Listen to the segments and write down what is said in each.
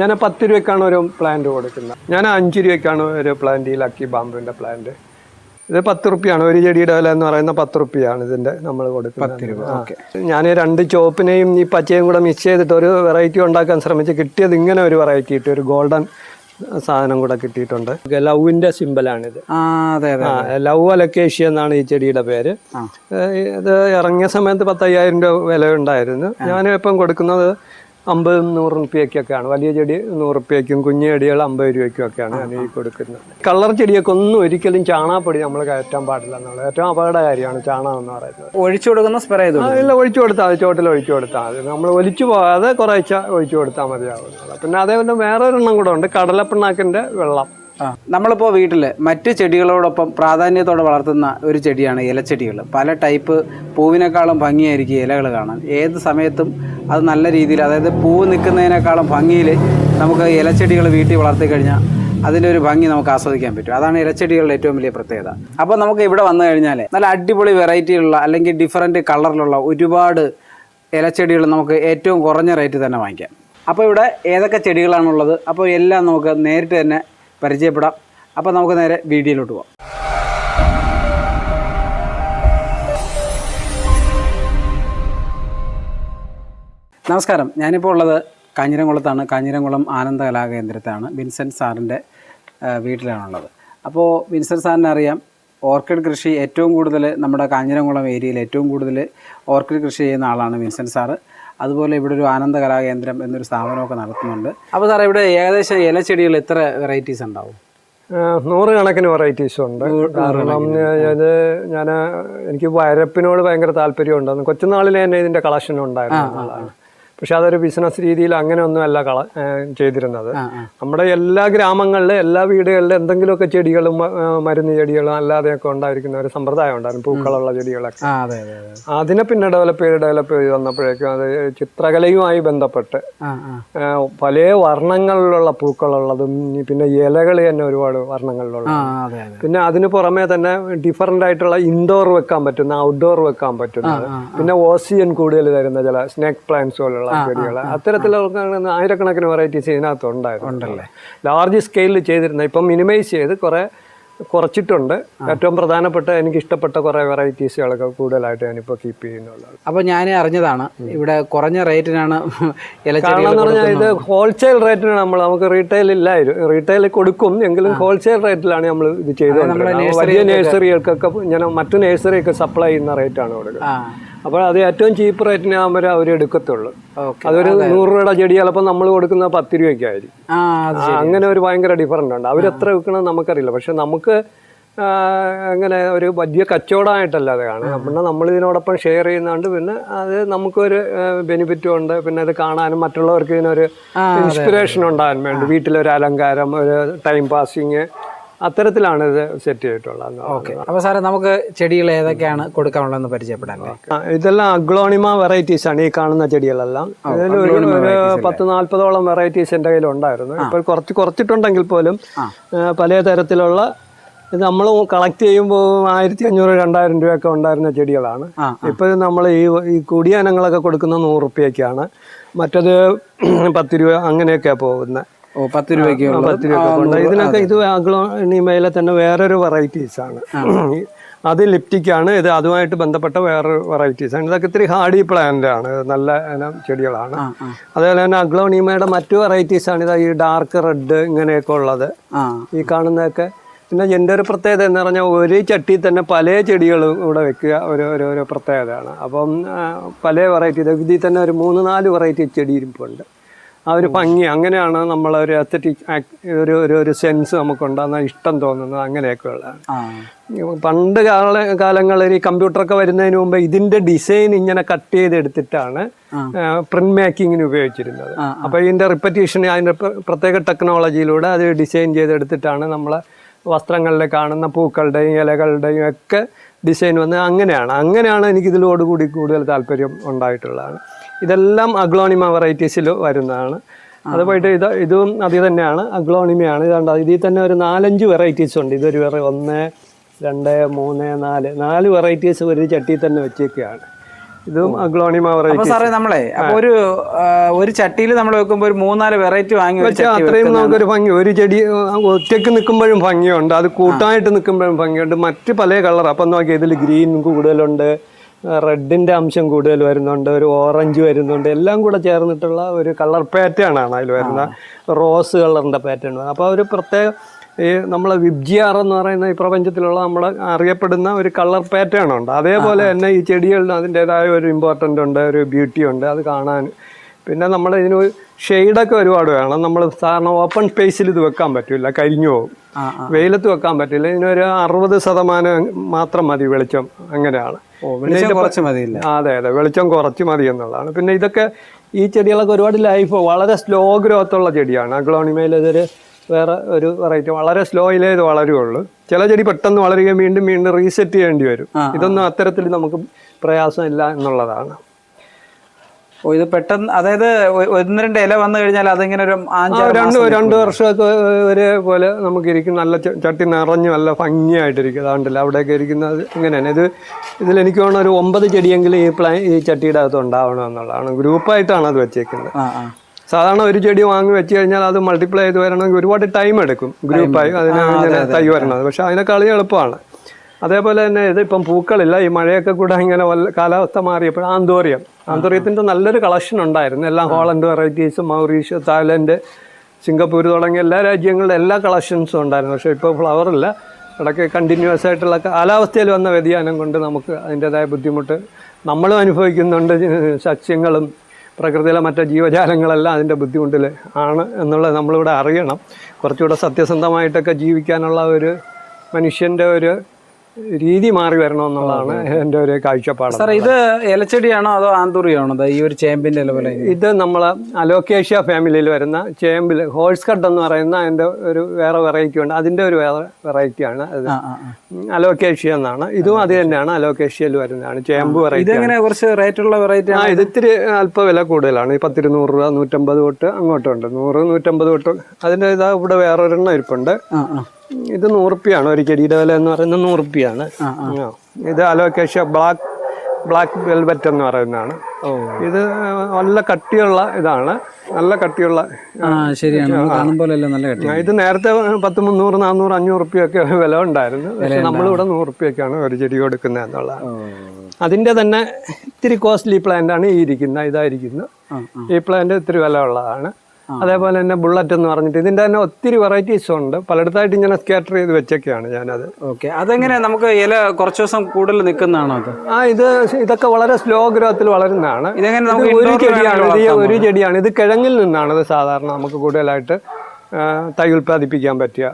ഞാൻ പത്ത് രൂപയ്ക്കാണ് ഒരു പ്ലാന്റ് കൊടുക്കുന്നത്. ഞാൻ അഞ്ച് രൂപയ്ക്കാണ് ഒരു പ്ലാന്റ് ഈ ലക്കി ബാമ്പുവിന്റെ പ്ലാന്റ് ഇത് പത്ത് റുപ്യാണ് ഒരു ചെടിയുടെ വില എന്ന് പറയുന്ന പത്ത് റുപ്യാണ് ഇതിന്റെ നമ്മൾ കൊടുക്കുന്നത്. ഞാൻ രണ്ട് ചോപ്പിനെയും ഈ പച്ചയും കൂടെ മിക്സ് ചെയ്തിട്ട് ഒരു വെറൈറ്റി ഉണ്ടാക്കാൻ ശ്രമിച്ച് കിട്ടിയത് ഇങ്ങനെ ഒരു വെറൈറ്റി കിട്ടി. ഒരു ഗോൾഡൻ സാധനം കൂടെ കിട്ടിയിട്ടുണ്ട്. ലവിന്റെ സിമ്പലാണിത് ലവ് അലക്കേഷ്യ എന്നാണ് ഈ ചെടിയുടെ പേര്. ഇത് ഇറങ്ങിയ സമയത്ത് പത്തയ്യായിരം രൂപ വില ഉണ്ടായിരുന്നു. ഞാൻ ഇപ്പം കൊടുക്കുന്നത് അമ്പതും നൂറ് റുപ്യക്കൊക്കെയാണ്. വലിയ ചെടി നൂറ് റുപ്യക്കും കുഞ്ഞു ചെടികൾ അമ്പത് രൂപയ്ക്കും ഒക്കെയാണ് ഞാൻ ഈ കൊടുക്കുന്നത്. കളർ ചെടിയൊക്കെ ഒന്നും ഒരിക്കലും ചാണാപ്പൊടി നമ്മൾ കയറ്റാൻ പാടില്ല എന്നുള്ളത് ഏറ്റവും അപകട കാര്യമാണ് ചാണകം എന്ന് പറയുന്നത്. ഒഴിച്ചു കൊടുക്കുന്ന സ്പ്രേ ഇല്ല ഒഴിച്ചു കൊടുത്താൽ മതി ചോട്ടിൽ ഒഴിച്ചു കൊടുത്താൽ മതി. നമ്മൾ ഒലിച്ചു പോകാതെ കുറേ ഒഴിച്ചു കൊടുത്താൽ മതിയാവുന്നത്. പിന്നെ അതേപോലെ വേറൊരെണ്ണം കൂടെ ഉണ്ട് കടലപ്പിണ്ണാക്കിന്റെ വെള്ളം. നമ്മളിപ്പോൾ വീട്ടിൽ മറ്റ് ചെടികളോടൊപ്പം പ്രാധാന്യത്തോടെ വളർത്തുന്ന ഒരു ചെടിയാണ് ഇലച്ചെടികൾ പല ടൈപ്പ് പൂവിനേക്കാളും ഭംഗിയായിരിക്കും ഇലകൾ കാണാൻ. ഏത് സമയത്തും അത് നല്ല രീതിയിൽ അതായത് പൂവ് നിൽക്കുന്നതിനേക്കാളും ഭംഗിയിൽ നമുക്ക് ഇലച്ചെടികൾ വീട്ടിൽ വളർത്തി കഴിഞ്ഞാൽ അതിന്റെ ഒരു ഭംഗി നമുക്ക് ആസ്വദിക്കാൻ പറ്റും. അതാണ് ഇലച്ചെടികളുടെ ഏറ്റവും വലിയ പ്രത്യേകത. അപ്പോൾ നമുക്ക് ഇവിടെ വന്നു കഴിഞ്ഞാൽ നല്ല അടിപൊളി വെറൈറ്റിയിലുള്ള അല്ലെങ്കിൽ ഡിഫറന്റ് കളറിലുള്ള ഒരുപാട് ഇലച്ചെടികൾ നമുക്ക് ഏറ്റവും കുറഞ്ഞ റേറ്റ് തന്നെ വാങ്ങിക്കാം. അപ്പോൾ ഇവിടെ ഏതൊക്കെ ചെടികളാണുള്ളത്? അപ്പോൾ എല്ലാം നമുക്ക് നേരിട്ട് തന്നെ പരിചയപ്പെടാം. അപ്പോൾ നമുക്ക് നേരെ വീഡിയോയിലോട്ട് പോകാം നമസ്കാരം. ഞാനിപ്പോൾ ഉള്ളത് കാഞ്ഞിരംകുളത്താണ്. കാഞ്ഞിരംകുളം ആനന്ദ കലാകേന്ദ്രത്താണ്. വിൻസെന്റ് സാറിന്റെ വീട്ടിലാണുള്ളത്. അപ്പോൾ വിൻസെന്റ് സാറിനെ അറിയാം ഓർക്കിഡ് കൃഷി ഏറ്റവും കൂടുതൽ നമ്മുടെ കാഞ്ഞിരംകുളം ഏരിയയിൽ ഏറ്റവും കൂടുതൽ ഓർക്കിഡ് കൃഷി ചെയ്യുന്ന ആളാണ് വിൻസെന്റ് സാറ്. അതുപോലെ ഇവിടെ ഒരു ആനന്ദ കലാകേന്ദ്രം എന്നൊരു സ്ഥാപനമൊക്കെ നടത്തുന്നുണ്ട്. അപ്പോൾ സാറേ ഇവിടെ ഏകദേശം ഇലച്ചെടികൾ എത്ര വെറൈറ്റീസ് ഉണ്ടാവും? നൂറുകണക്കിന് വെറൈറ്റീസ് ഉണ്ട്. കാരണം ഇത് ഞാൻ എനിക്ക് വരപ്പിനോട് ഭയങ്കര താല്പര്യമുണ്ടെന്ന് കൊച്ചുനാളിലെ തന്നെ ഇതിന്റെ കളക്ഷൻ ഉണ്ടായിരുന്നു. പക്ഷെ അതൊരു ബിസിനസ് രീതിയിൽ അങ്ങനെയൊന്നും അല്ല കള ചെയ്തിരുന്നത്. നമ്മുടെ എല്ലാ ഗ്രാമങ്ങളിലും എല്ലാ വീടുകളിലും എന്തെങ്കിലുമൊക്കെ ചെടികളും മരുന്ന് ചെടികളും അല്ലാതെയൊക്കെ ഉണ്ടായിരിക്കുന്ന ഒരു സമ്പ്രദായം ഉണ്ടായിരുന്നു. പൂക്കളുള്ള ചെടികളൊക്കെ. അതെ അതെ അതെ. അതിനെ പിന്നെ ഡെവലപ്പ് ചെയ്ത് ഡെവലപ്പ് ചെയ്ത് വന്നപ്പോഴേക്കും അത് ചിത്രകലയുമായി ബന്ധപ്പെട്ട് പല വർണങ്ങളിലുള്ള പൂക്കളുള്ളതും പിന്നെ ഇലകൾ തന്നെ ഒരുപാട് വർണങ്ങളിലുള്ള. പിന്നെ അതിന് പുറമെ തന്നെ ഡിഫറന്റ് ആയിട്ടുള്ള ഇൻഡോർ വെക്കാൻ പറ്റുന്ന ഔട്ട്ഡോർ വെക്കാൻ പറ്റുന്നത് പിന്നെ ഓസിയൻ കൂടുതൽ തരുന്ന ചില സ്നേക്ക് പ്ലാന്റ്സ് പോലുള്ള ചെടികൾ അത്തരത്തിലുള്ള ആയിരക്കണക്കിന് വെറൈറ്റീസ് ഇതിനകത്ത് ഉണ്ടായിരുന്നു. ലാർജ് സ്കെയിലിൽ ചെയ്തിരുന്ന ഇപ്പം മിനിമൈസ് ചെയ്ത് കുറെ കുറച്ചിട്ടുണ്ട്. ഏറ്റവും പ്രധാനപ്പെട്ട എനിക്ക് ഇഷ്ടപ്പെട്ട കുറേ വെറൈറ്റീസുകളൊക്കെ കൂടുതലായിട്ട് ഞാനിപ്പോൾ കീപ്പ് ചെയ്യുന്നുള്ളത് അപ്പോൾ ഞാൻ അറിഞ്ഞതാണ് ഇവിടെ കുറഞ്ഞ റേറ്റിനാണ് കാരണം എന്ന് പറഞ്ഞാൽ ഇത് ഹോൾസെയിൽ റേറ്റിനാണ് നമ്മൾ നമുക്ക് റീറ്റെയിൽ ഇല്ലായിരുന്നു റീറ്റെയിൽ കൊടുക്കും എങ്കിലും ഹോൾസെയിൽ റേറ്റിലാണ് നമ്മൾ ഇത് ചെയ്തത് വലിയ നേഴ്സറികൾക്കൊക്കെ ഞാൻ മറ്റു നേഴ്സറിയൊക്കെ സപ്ലൈ ചെയ്യുന്ന റേറ്റാണ് കൊടുക്കുന്നത്. അപ്പോൾ അത് ഏറ്റവും ചീപ്പ് റേറ്റിന് ആകുമ്പോൾ അവർ എടുക്കത്തുള്ളൂ. അതൊരു നൂറ് രൂപയുടെ ചെടി ചിലപ്പോൾ നമ്മൾ കൊടുക്കുന്ന പത്ത് രൂപയ്ക്കായിരിക്കും അങ്ങനെ ഒരു ഭയങ്കര ഡിഫറന്റ് ഉണ്ട്. അവരെത്ര വിൽക്കണം നമുക്കറിയില്ല. പക്ഷെ നമുക്ക് അങ്ങനെ ഒരു വലിയ കച്ചവടമായിട്ടല്ല അത് കാണുന്നത് പിന്നെ നമ്മൾ ഇതിനോടൊപ്പം ഷെയർ ചെയ്യുന്നതുകൊണ്ട് പിന്നെ അത് നമുക്കൊരു ബെനിഫിറ്റും ഉണ്ട്. പിന്നെ അത് കാണാനും മറ്റുള്ളവർക്ക് ഇതിനൊരു ഇൻസ്പിറേഷൻ ഉണ്ടാകാൻ വേണ്ടി. വീട്ടിലൊരു അലങ്കാരം ഒരു ടൈം പാസിങ് അത്തരത്തിലാണ് ഇത് സെറ്റ് ചെയ്തിട്ടുള്ളത്. ഓക്കെ. അപ്പോൾ സാറേ നമുക്ക് ചെടികൾ ഏതൊക്കെയാണ് കൊടുക്കാനുള്ളതെന്ന് പരിചയപ്പെടാൻ ഇതെല്ലാം അഗ്ലോണിമ വെറൈറ്റീസ് ആണ് ഈ കാണുന്ന ചെടികളെല്ലാം. ഇതിൽ ഒരു പത്ത് നാൽപ്പതോളം വെറൈറ്റീസ് എന്റെ കയ്യിൽ ഉണ്ടായിരുന്നു. ഇപ്പോൾ കുറച്ച് കുറച്ചിട്ടുണ്ടെങ്കിൽ പോലും പല തരത്തിലുള്ള ഇത് നമ്മൾ കളക്ട് ചെയ്യുമ്പോൾ ആയിരത്തി അഞ്ഞൂറ് രണ്ടായിരം രൂപയൊക്കെ ഉണ്ടായിരുന്ന ചെടികളാണ്. ഇപ്പോൾ നമ്മൾ ഈ ഈ കുടിയ ഇനങ്ങളൊക്കെ കൊടുക്കുന്ന നൂറ് റുപ്യക്കാണ് മറ്റത് പത്ത് രൂപ അങ്ങനെയൊക്കെയാണ് പോകുന്നത്. പത്ത് രൂപയ്ക്ക് ഉള്ളത്. പത്ത് രൂപ ഇതിനൊക്കെ ഇത് അഗ്ലോണിമയിലെ തന്നെ വേറൊരു വെറൈറ്റീസ് ആണ്. അത് ലിപ്റ്റിക് ആണ്. ഇത് അതുമായിട്ട് ബന്ധപ്പെട്ട വേറെ വെറൈറ്റീസ് ആണ്. ഇതൊക്കെ ഇത്തിരി ഹാർഡി പ്ലാന്റ് ആണ്. നല്ല ഇനം ചെടികളാണ്. അതേപോലെ തന്നെ അഗ്ലോണിമയുടെ മറ്റു വെറൈറ്റീസ് ആണ്. ഇത് ഈ ഡാർക്ക് റെഡ് ഇങ്ങനെയൊക്കെ ഉള്ളത്. ഈ കാണുന്നതൊക്കെ. പിന്നെ എന്റെ ഒരു പ്രത്യേകത എന്ന് പറഞ്ഞാൽ ഒരു ചട്ടി തന്നെ പല ചെടികളും ഇവിടെ വെക്കുക ഒരു ഒരു ഒരു പ്രത്യേകതയാണ്. അപ്പം പല വെറൈറ്റി ഇതിൽ തന്നെ ഒരു മൂന്ന് നാല് വെറൈറ്റി ചെടി ഇരിപ്പുണ്ട്. ആ ഒരു ഭംഗി അങ്ങനെയാണ് നമ്മൾ ഒരു അത്തറ്റിക് ഒരു ഒരു ഒരു സെൻസ് നമുക്കുണ്ടാകുന്ന ഇഷ്ടം തോന്നുന്നത്. അങ്ങനെയൊക്കെ ഉള്ളതാണ് പണ്ട് കാല കാലങ്ങളിൽ ഈ കമ്പ്യൂട്ടറൊക്കെ വരുന്നതിന് മുമ്പ് ഇതിന്റെ ഡിസൈൻ ഇങ്ങനെ കട്ട് ചെയ്തെടുത്തിട്ടാണ് പ്രിന്റ് മേക്കിങ്ങിന് ഉപയോഗിച്ചിരുന്നത്. അപ്പൊ അപ്പോൾ ഇതിന്റെ റിപ്പറ്റീഷൻ അതിന്റെ പ്ര- പ്രത്യേക ടെക്നോളജിയിലൂടെ അത് ഡിസൈൻ ചെയ്തെടുത്തിട്ടാണ് നമ്മൾ വസ്ത്രങ്ങളിൽ കാണുന്ന പൂക്കളുടെയും ഇലകളുടെയും ഒക്കെ ഡിസൈൻ വന്ന് അങ്ങനെയാണ്. അങ്ങനെയാണ് എനിക്ക് ഇതിലോട് കൂടി കൂടുതൽ താല്പര്യം ഉണ്ടായിട്ടുള്ളതാണ്. ഇതെല്ലാം അഗ്ലോണിമ വെറൈറ്റീസിൽ വരുന്നതാണ്. അത് പോയിട്ട് ഇത് ഇതും അതിൽ തന്നെയാണ്. അഗ്ലോണിമയാണ്. ഇതാണ്ട് ഇതിൽ തന്നെ ഒരു നാലഞ്ച് വെറൈറ്റീസ് ഉണ്ട്. ഇതൊരു വേറെ ഒന്ന് രണ്ട് മൂന്ന് നാല്. നാല് വെറൈറ്റീസ് ഒരു ചട്ടിയിൽ തന്നെ വെച്ചേക്കുകയാണ് ഇതും അഗ്ലോണിമ വെറൈറ്റി സാറേ നമ്മളെ ഒരു ഒരു ചട്ടിയിൽ നമ്മൾ വെക്കുമ്പോൾ ഒരു മൂന്നാൽ വെറൈറ്റി വാങ്ങി വെച്ചാൽ അത്രയും നമുക്കൊരു ഭംഗി. ഒരു ചെടി ഒറ്റയ്ക്ക് നിൽക്കുമ്പോഴും ഭംഗിയുണ്ട്. അത് കൂട്ടായിട്ട് നിൽക്കുമ്പോഴും ഭംഗിയുണ്ട്. മറ്റ് പല കളർ അപ്പം നോക്കിയാൽ ഇതിൽ ഗ്രീൻ കൂടുതലുണ്ട്. റെഡിന്റെ അംശം കൂടുതൽ വരുന്നുണ്ട് ഒരു ഓറഞ്ച് വരുന്നുണ്ട് എല്ലാം കൂടെ ചേർന്നിട്ടുള്ള ഒരു കളർ പാറ്റേൺ ആണ് അതിൽ വരുന്ന റോസ് കളറിന്റെ പാറ്റേൺ അപ്പോൾ ഒരു പ്രത്യേക ഈ നമ്മളെ വിബ്ജിയാർ എന്ന് പറയുന്ന ഈ പ്രപഞ്ചത്തിലുള്ള നമ്മൾ അറിയപ്പെടുന്ന ഒരു കളർ പാറ്റേൺ ഉണ്ട്. അതേപോലെ തന്നെ ഈ ചെടികളിലും അതിന്റെതായ ഒരു ഇമ്പോർട്ടന്റ് ഉണ്ട് ഒരു ബ്യൂട്ടി ഉണ്ട് അത് കാണാൻ. പിന്നെ നമ്മൾ ഇതിന് ഷെയ്ഡൊക്കെ ഒരുപാട് വേണം. നമ്മൾ സാധാരണ ഓപ്പൺ സ്പേസിൽ ഇത് വെക്കാൻ പറ്റില്ല കരിഞ്ഞു പോകും. വെയിലത്ത് വെക്കാൻ പറ്റില്ല. ഇതിനൊരു അറുപത് ശതമാനം മാത്രം മതി വെളിച്ചം അങ്ങനെയാണ്. കുറച്ച് മതി അതെ അതെ വെളിച്ചം കുറച്ച് മതി എന്നുള്ളതാണ്. പിന്നെ ഇതൊക്കെ ഈ ചെടികളൊക്കെ ഒരുപാട് ലൈഫ് വളരെ സ്ലോ ഗ്രോത്ത് ഉള്ള ചെടിയാണ്. അഗ്ലോണിമയിൽ ഇതൊരു വേറെ ഒരു വെറൈറ്റി വളരെ സ്ലോയിലേ ഇത് വളരുകയുള്ളൂ. ചില ചെടി പെട്ടെന്ന് വളരുകയും വീണ്ടും വീണ്ടും റീസെറ്റ് ചെയ്യേണ്ടി വരും. ഇതൊന്നും അത്തരത്തിൽ നമുക്ക് പ്രയാസമില്ല എന്നുള്ളതാണ്. ഓ ഇത് പെട്ടെന്ന് അതായത് ഒന്ന് രണ്ട് ഇല വന്നു കഴിഞ്ഞാൽ അതിങ്ങനെ ഒരു രണ്ട് രണ്ട് വർഷമൊക്കെ ഒരേപോലെ നമുക്ക് ഇരിക്കും നല്ല ചട്ടി നിറഞ്ഞു നല്ല ഭംഗിയായിട്ടിരിക്കും. അതാണ്ടല്ലോ അവിടെയൊക്കെ ഇരിക്കുന്നത് ഇങ്ങനെയാണ്. ഇത് ഇതിൽ എനിക്ക് വേണം ഒരു ഒമ്പത് ചെടിയെങ്കിലും ഈ പ്ലാൻ ഈ ചട്ടിയുടെ അകത്ത് ഉണ്ടാവണം എന്നുള്ളതാണ്. ഗ്രൂപ്പായിട്ടാണ് അത് വെച്ചേക്കുന്നത്. സാധാരണ ഒരു ചെടി വാങ്ങി വെച്ച് കഴിഞ്ഞാൽ അത് മൾട്ടിപ്ലൈ ചെയ്ത് വരണമെങ്കിൽ ഒരുപാട് ടൈം എടുക്കും. ഗ്രൂപ്പായി അതിനെ തൈ വരണത്. പക്ഷെ അതിനേക്കാളും എളുപ്പമാണ്. അതേപോലെ തന്നെ ഇത് ഇപ്പം പൂക്കളില്ല. ഈ മഴയൊക്കെ കൂടെ ഇങ്ങനെ കാലാവസ്ഥ മാറിയപ്പോൾ ആന്തോറിയം. ആന്തോറിയത്തിന്റെ നല്ലൊരു കളക്ഷൻ ഉണ്ടായിരുന്നു. എല്ലാ Holland varieties Mauritius Thailand Singapore തുടങ്ങിയ എല്ലാ രാജ്യങ്ങളുടെ എല്ലാ കളക്ഷൻസും ഉണ്ടായിരുന്നു. പക്ഷേ ഇപ്പോൾ ഫ്ലവറില്ല ഇടയ്ക്ക് കണ്ടിന്യൂസ് ആയിട്ടുള്ള കാലാവസ്ഥയിൽ വന്ന വ്യതിയാനം കൊണ്ട് നമുക്ക് അതിന്റെതായ ബുദ്ധിമുട്ട് നമ്മളും അനുഭവിക്കുന്നുണ്ട്. സസ്യങ്ങളും പ്രകൃതിയിലെ മറ്റു ജീവജാലങ്ങളെല്ലാം അതിന്റെ ബുദ്ധിമുട്ടിൽ ആണ് എന്നുള്ളത് നമ്മളിവിടെ അറിയണം. കുറച്ചുകൂടെ സത്യസന്ധമായിട്ടൊക്കെ ജീവിക്കാനുള്ള ഒരു മനുഷ്യന്റെ ഒരു രീതി മാറി വരണമെന്നുള്ളതാണ് എന്റെ ഒരു കാഴ്ചപ്പാട്. സാറേ ഇത് ഇലച്ചെടിയാണോ അതോ ആന്തൂറിയാണോ? ഈ ഒരു ചേമ്പിന്റെ ഇല ഇത് നമ്മൾ അലോക്കേഷ്യ ഫാമിലിയിൽ വരുന്ന ചേമ്പിൽ ഹോഴ്സ് കട്ട് എന്ന് പറയുന്ന അതിന്റെ ഒരു വേറെ വെറൈറ്റി ഉണ്ട്. അതിന്റെ ഒരു വേറെ വെറൈറ്റിയാണ് അത്. അലോക്കേഷ്യ എന്നാണ്. ഇതും അത് തന്നെയാണ് അലോക്കേഷ്യയിൽ വരുന്നതാണ്. ചേമ്പ് വെറൈറ്റി ഇതെങ്ങനെ കുറച്ച് റേറ്റ് ഉള്ള വെറൈറ്റി ആ ഇത് ഇത്തിരി അല്പ വില കൂടുതലാണ്. ഈ പത്തിരുന്നൂറ് രൂപ നൂറ്റമ്പത് തൊട്ട് അങ്ങോട്ടുണ്ട്. നൂറ് നൂറ്റമ്പത് തൊട്ട് അതിന്റെ ഇതാ ഇവിടെ വേറൊരെണ്ണം ഇരിപ്പുണ്ട്. ഇത് നൂറുപ്യാണ്. ഒരു ചെടിയുടെ വില എന്ന് പറയുന്നത് നൂറുപ്യാണ്. ഇത് അലോക്കേഷ്യ ബ്ലാക്ക് ബ്ലാക്ക് വെൽവെറ്റ് എന്ന് പറയുന്നതാണ്. ഇത് നല്ല കട്ടിയുള്ള ഇതാണ്. നല്ല കട്ടിയുള്ള ശരിയാണ്. നല്ല കട്ടി. ഇത് നേരത്തെ പത്ത് മുന്നൂറ് നാന്നൂറ് അഞ്ഞൂറ് റുപ്യൊക്കെ വില ഉണ്ടായിരുന്നു. പക്ഷെ നമ്മളിവിടെ നൂറ് റുപ്യൊക്കെയാണ് ഒരു ചെടി കൊടുക്കുന്നത് എന്നുള്ളത്. അതിന്റെ അതിന്റെ തന്നെ ഇത്തിരി കോസ്റ്റ്ലി പ്ലാന്റ് ആണ് ഈ ഇരിക്കുന്ന ഇതായിരിക്കുന്നത് ആ ആ. ഈ പ്ലാന്റ് ഇത്തിരി വില ഉള്ളതാണ്. അതേപോലെ തന്നെ ബുള്ളറ്റ് എന്ന് പറഞ്ഞിട്ട് ഇതിന്റെ തന്നെ ഒത്തിരി വെറൈറ്റീസ് ഉണ്ട്. പലയിടത്തായിട്ട് ഇങ്ങനെ സ്കാറ്റർ ചെയ്ത് വെച്ചൊക്കെയാണ് ഞാനത്. ഓക്കെ. അതെങ്ങനെ നമുക്ക് ഇല കുറച്ച് ദിവസം കൂടുതൽ നിൽക്കുന്നതാണോ അത്? ആ ഇത് ഇതൊക്കെ വളരെ സ്ലോ ഗ്രോത്തിൽ വളരുന്നതാണ്. ഇതെങ്ങനെ നമുക്ക് ഒരു indoor ചെടിയാണ്. ഇത് വളർത്താൻ ഒരു ചെടിയാണ്. ഇത് കിഴങ്ങിൽ നിന്നാണ് ഇത് സാധാരണ നമുക്ക് കൂടുതലായിട്ട് തൈ ഉൽപ്പാദിപ്പിക്കാൻ പറ്റുക.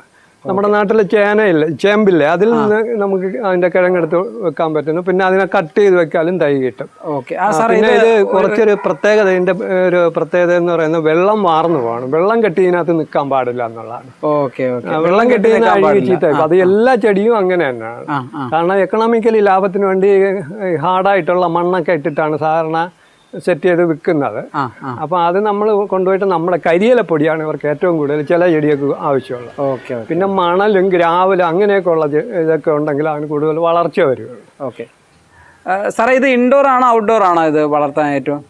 നമ്മുടെ നാട്ടിൽ ചേനയില്ല ചേമ്പില്ലേ അതിൽ നിന്ന് നമുക്ക് അതിന്റെ കിഴങ്ങെടുത്ത് വെക്കാൻ പറ്റുന്നു. പിന്നെ അതിനെ കട്ട് ചെയ്ത് വെക്കാലും തൈ കിട്ടും. ഓക്കെ. ആ സാറേ പിന്നെ ഇത് കുറച്ചൊരു പ്രത്യേകത ഇതിന്റെ ഒരു പ്രത്യേകത എന്ന് പറയുന്നത് വെള്ളം വാർന്നു പോകണം വെള്ളം കെട്ടി ഇതിനകത്ത് നിൽക്കാൻ പാടില്ല എന്നുള്ളതാണ്. Okay okay. വെള്ളം കെട്ടി ചീത്തയാക്കും അത് എല്ലാ ചെടിയും അങ്ങനെ തന്നെയാണ്. കാരണം എക്കണോമിക്കലി ലാഭത്തിന് വേണ്ടി ഹാർഡായിട്ടുള്ള മണ്ണൊക്കെ ഇട്ടിട്ടാണ് സാധാരണ സെറ്റ് ചെയ്ത് വിൽക്കുന്നത്. അപ്പോൾ അത് നമ്മൾ കൊണ്ടുപോയിട്ട് നമ്മുടെ കരിയിലപ്പൊടിയാണ് ഇവർക്ക് ഏറ്റവും കൂടുതൽ ചില ചെടിയൊക്കെ ആവശ്യമുള്ളത്. ഓക്കെ പിന്നെ മണലും ഗ്രാവലും അങ്ങനെയൊക്കെ ഉള്ള ഇതൊക്കെ ഉണ്ടെങ്കിലാണ് കൂടുതൽ വളർച്ച വരുള്ളൂ. ഓക്കെ. സാറേ ഇത് ഇൻഡോർ ആണോ ഔട്ട്ഡോർ ആണോ ഇത് വളർത്താൻ ഏറ്റവും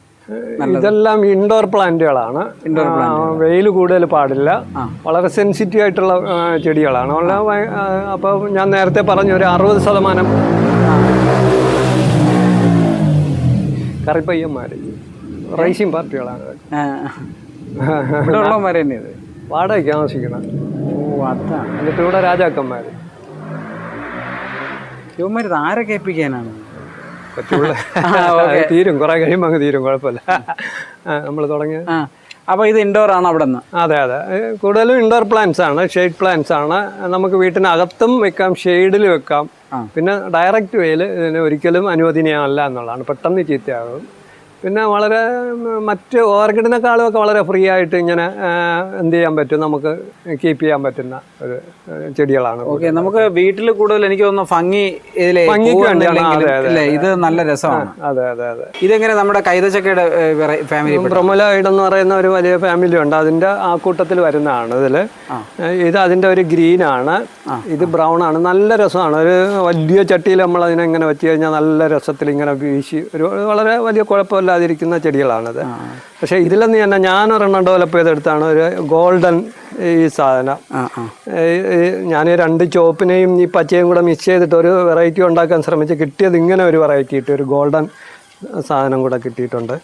ഇതെല്ലാം ഇൻഡോർ പ്ലാന്റുകളാണ് ഇൻഡോർ വെയിൽ കൂടുതൽ പാടില്ല. വളരെ സെൻസിറ്റീവ് ആയിട്ടുള്ള ചെടികളാണ്. അപ്പൊ അപ്പോൾ ഞാൻ നേരത്തെ പറഞ്ഞു ഒരു അറുപത് ശതമാനം കറിപ്പയ്യന്മാർ റൈസിങ് പാർട്ടികളാണ്. ഉള്ളവന്മാർ തന്നെ ഇത്? വാടകയ്ക്ക് താമസിക്കണം. എന്നിട്ട് ഇവിടെ രാജാക്കന്മാർ ഇവന്മാർ ആരെ കേൾപ്പിക്കാനാണ്? കൊച്ചുള്ള തീരും. കുറെ കഴിയുമ്പോൾ അങ്ങ് തീരും. കുഴപ്പമില്ല. നമ്മൾ തുടങ്ങിയ. അപ്പോൾ ഇത് ഇൻഡോർ ആണ് അവിടെ നിന്ന് അതെ. അതെ കൂടുതലും ഇൻഡോർ പ്ലാന്റ്സ് ആണ് ഷെയ്ഡ് പ്ലാന്റ്സ് ആണ്. നമുക്ക് വീട്ടിനകത്തും വെക്കാം ഷെയ്ഡിൽ വെക്കാം. പിന്നെ ഡയറക്റ്റ് വെയിൽ ഇതിന് ഒരിക്കലും അനുവദനീയമല്ല എന്നുള്ളതാണ്. പെട്ടെന്ന് ചീത്തയാകും. പിന്നെ വളരെ മറ്റ് ഓർക്കിഡിനെക്കാളും ഒക്കെ വളരെ ഫ്രീ ആയിട്ട് ഇങ്ങനെ എന്ത് ചെയ്യാൻ പറ്റും നമുക്ക് കീപ്പ് ചെയ്യാൻ പറ്റുന്ന ഒരു ചെടികളാണ്. ഓക്കെ നമുക്ക് വീട്ടിൽ കൂടുതൽ എനിക്ക് തോന്നുന്നു ഭംഗി ഇതിലെ ഭംഗിക്ക് വേണ്ടിയാണ്. ഇത് നല്ല രസമാണ്. അതെ അതെ അതെ. ഇതെങ്ങനെ നമ്മുടെ കൈതച്ചക്കയുടെ ഫാമിലി പ്രമുലൈഡ് എന്ന് പറയുന്ന ഒരു വലിയ ഫാമിലി ഉണ്ട്. അതിന്റെ ആ കൂട്ടത്തിൽ വരുന്നതാണ് ഇതിൽ ഇത് അതിന്റെ ഒരു ഗ്രീൻ ആണ്. ഇത് ബ്രൗൺ ആണ്. നല്ല രസമാണ്. ഒരു വലിയ ചട്ടിയിൽ നമ്മൾ അതിനെ ഇങ്ങനെ വെച്ച് കഴിഞ്ഞാൽ നല്ല രസത്തിൽ ഇങ്ങനെ വീശി ഒരു വളരെ വലിയ കുഴപ്പമില്ലാതിരിക്കുന്ന പക്ഷെ പക്ഷേ ഇതിലെന്ന് തന്നെ ഞാൻ ഒരെണ്ണം ഡെവലപ്പ് ചെയ്തെടുത്താണ് ഒരു ഗോൾഡൻ ഈ സാധനം. ഞാൻ രണ്ട് ചോപ്പിനെയും ഈ പച്ചയും കൂടെ മിക്സ് ചെയ്തിട്ട് ഒരു വെറൈറ്റി ഉണ്ടാക്കാൻ ശ്രമിച്ച് കിട്ടിയത് ഇങ്ങനെ ഒരു വെറൈറ്റി കിട്ടി. ഒരു ഗോൾഡൻ സാധനം കൂടെ കിട്ടിയിട്ടുണ്ട്.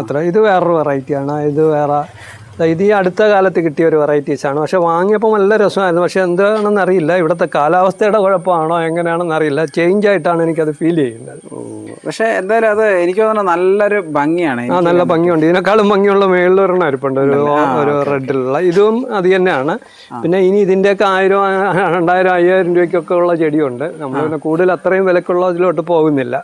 അത്ര. ഇത് വേറൊരു വെറൈറ്റിയാണ്. ഇത് വേറെ ഇത് ഈ അടുത്ത കാലത്ത് കിട്ടിയ ഒരു വെറൈറ്റീസ് ആണ്. പക്ഷെ വാങ്ങിയപ്പോൾ നല്ല രസമായിരുന്നു. പക്ഷെ എന്താണെന്ന് അറിയില്ല. ഇവിടുത്തെ കാലാവസ്ഥയുടെ കുഴപ്പമാണോ എങ്ങനെയാണെന്ന് അറിയില്ല. ചേഞ്ച് ആയിട്ടാണ് എനിക്കത് ഫീൽ ചെയ്യുന്നത്. പക്ഷേ എന്തായാലും അത് എനിക്ക് തോന്നുന്നത് നല്ലൊരു ഭംഗിയാണ്. ആ നല്ല ഭംഗിയുണ്ട്. ഇതിനേക്കാളും ഭംഗിയുള്ള മേളിൽ ഒരെണ്ണം ഇരിപ്പുണ്ട് ഒരു ഒരു റെഡിലുള്ള ഇതും അത് തന്നെയാണ്. പിന്നെ ഇനി ഇതിന്റെയൊക്കെ ആയിരം രണ്ടായിരം അയ്യായിരം രൂപയ്ക്കൊക്കെ ഉള്ള ചെടിയുണ്ട്. നമ്മൾ പിന്നെ കൂടുതൽ അത്രയും വിലക്കുള്ള ഇതിലോട്ട് പോകുന്നില്ല.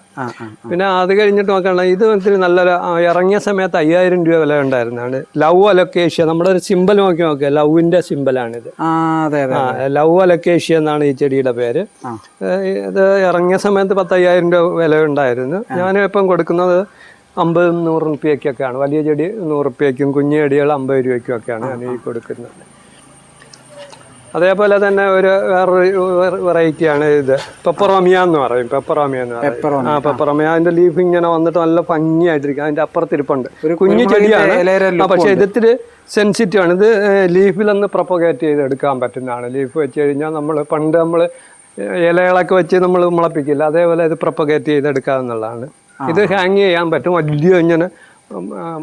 പിന്നെ അത് കഴിഞ്ഞിട്ട് നോക്കണം ഇത് ഇത്തിരി നല്ലൊരു ഇറങ്ങിയ സമയത്ത് അയ്യായിരം രൂപ വില ഉണ്ടായിരുന്നതാണ്. ലവ് അലൊക്കേഷ്യ നമ്മുടെ ഒരു സിമ്പൽ നോക്കി നോക്കുക ലവിന്റെ സിമ്പലാണിത് ലവ് അലക്കേഷ്യ എന്നാണ് ഈ ചെടിയുടെ പേര്. ഇത് ഇറങ്ങിയ സമയത്ത് പത്തയ്യായിരം രൂപ വില ഉണ്ടായിരുന്നു. ഞാൻ ഇപ്പം കൊടുക്കുന്നത് അമ്പതും നൂറ് റുപ്യക്കൊക്കെയാണ്. വലിയ ചെടി നൂറ് റുപ്യക്കും കുഞ്ഞു ചെടികൾ അമ്പത് രൂപയ്ക്കും ഒക്കെയാണ് ഞാൻ ഈ കൊടുക്കുന്നത്. അതേപോലെ തന്നെ ഒരു വേറൊരു വെറൈറ്റിയാണ് ഇത്. പെപ്പറോമിയ എന്ന് പറയും. പെപ്പറോമിയ എന്ന് പറയും. ആ പെപ്പറോമിയ അതിന്റെ ലീഫ് ഇങ്ങനെ വന്നിട്ട് നല്ല ഭംഗിയായിട്ടിരിക്കും. അതിന്റെ അപ്പുറത്തിരിപ്പുണ്ട്. ഒരു കുഞ്ഞു ചെടിയാണ്. പക്ഷെ ആ, പക്ഷേ ഇത് ഇത്തിരി സെൻസിറ്റീവ് ആണ്. ഇത് ലീഫിലൊന്ന് പ്രൊപ്പഗേറ്റ് ചെയ്ത് എടുക്കാൻ പറ്റുന്നതാണ്. ലീഫ് വെച്ച് കഴിഞ്ഞാൽ നമ്മൾ പണ്ട് നമ്മൾ ഇലകളൊക്കെ വെച്ച് നമ്മൾ മുളപ്പിക്കില്ല. അതേപോലെ ഇത് പ്രൊപ്പഗേറ്റ് ചെയ്ത് എടുക്കാവുന്നതാണ്. ഇത് ഹാങ് ചെയ്യാൻ പറ്റും. വലിയ ഇങ്ങനെ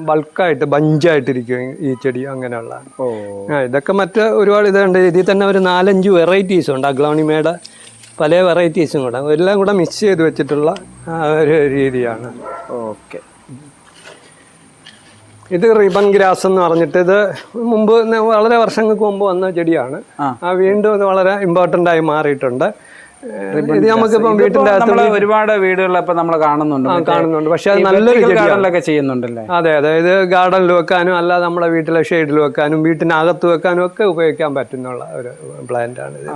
ബൾക്കായിട്ട് ബഞ്ചായിട്ടിരിക്കും ഈ ചെടി അങ്ങനെയുള്ള. ഇതൊക്കെ മറ്റ് ഒരുപാട് ഇതുണ്ട്. ഇതിൽ തന്നെ ഒരു നാലഞ്ച് വെറൈറ്റീസ് ഉണ്ട്. അഗ്ലോണിമയുടെ പല വെറൈറ്റീസും കൂടെ. എല്ലാം കൂടെ മിക്സ് ചെയ്ത് വെച്ചിട്ടുള്ള ഒരു രീതിയാണ്. ഓക്കെ. ഇത് റിബൺ ഗ്രാസ് എന്ന് പറഞ്ഞിട്ട് ഇത് മുമ്പ് വളരെ വർഷങ്ങൾക്ക് മുമ്പ് വന്ന ചെടിയാണ്. വീണ്ടും ഇത് വളരെ ഇമ്പോർട്ടന്റ് ആയി മാറിയിട്ടുണ്ട്. ഇത് നമുക്കിപ്പം വീട്ടിന്റെ അകത്ത് നമ്മൾ ഒരുപാട് വീടുകളിലൊക്കെ നമ്മൾ കാണുന്നുണ്ട് കാണുന്നുണ്ട്. പക്ഷെ അത് നല്ല നല്ലൊരു vertical ചെയ്യുന്നുണ്ടല്ലേ? അതെ അതെ. ഇത് ഗാർഡനിൽ വെക്കാനും അല്ലാതെ നമ്മുടെ വീട്ടിലെ ഷെയ്ഡിൽ വെക്കാനും വീട്ടിനകത്ത് വെക്കാനും ഒക്കെ ഉപയോഗിക്കാൻ പറ്റുന്നുള്ള ഒരു പ്ലാന്റ് ആണ് ഇത്.